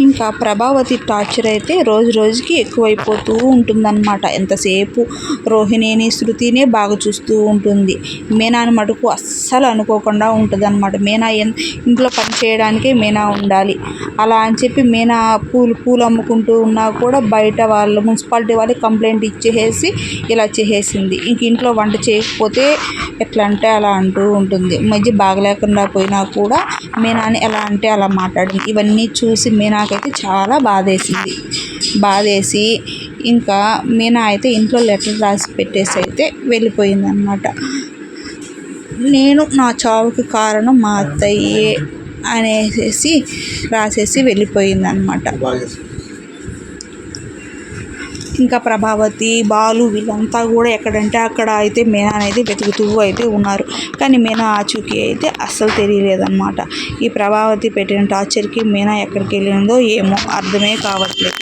ఇంకా ప్రభావతి టార్చర్ అయితే రోజు రోజుకి ఎక్కువైపోతూ ఉంటుందన్నమాట. ఎంతసేపు రోహిణిని శృతినే బాగా చూస్తూ ఉంటుంది. మీనాని మటుకు అస్సలు అనుకోకుండా ఉంటుంది అనమాట మీనా ఎన్ ఇంట్లో పని చేయడానికే మీనా ఉండాలి. అలా అని చెప్పి మీనా పూలు పూలు అమ్ముకుంటూ ఉన్నా కూడా బయట వాళ్ళు మున్సిపాలిటీ వాళ్ళకి కంప్లైంట్ ఇచ్చేసి ఇలా చేసేసింది. ఇంక ఇంట్లో వంట చేయకపోతే ఎట్లా అంటే అలా అంటూ ఉంటుంది. మధ్య బాగలేకుండా పోయినా కూడా మీనాని ఎలా అంటే అలా మాట్లాడింది. ఇవన్నీ చూసి నాకైతే చాలా బాధేసింది. బాధేసి ఇంకా మీనా అయితే ఇంట్లో లెటర్ రాసి పెట్టేసి అయితే వెళ్ళిపోయింది అనమాట నేను నా చావుకి కారణం మా అత్తయ్యే అనేసి రాసేసి వెళ్ళిపోయింది అనమాట ఇంకా ప్రభావతి బాలు వీళ్ళంతా కూడా ఎక్కడంటే అక్కడ అయితే మీనా అనేది వెతుకుతూ అయితే ఉన్నారు. కానీ మీనా ఆచూకీ అయితే అస్సలు తెలియలేదన్నమాట. ఈ ప్రభావతి పెట్టిన టార్చర్కి మీనా ఎక్కడికి వెళ్ళిందో ఏమో అర్థమే కావట్లేదు.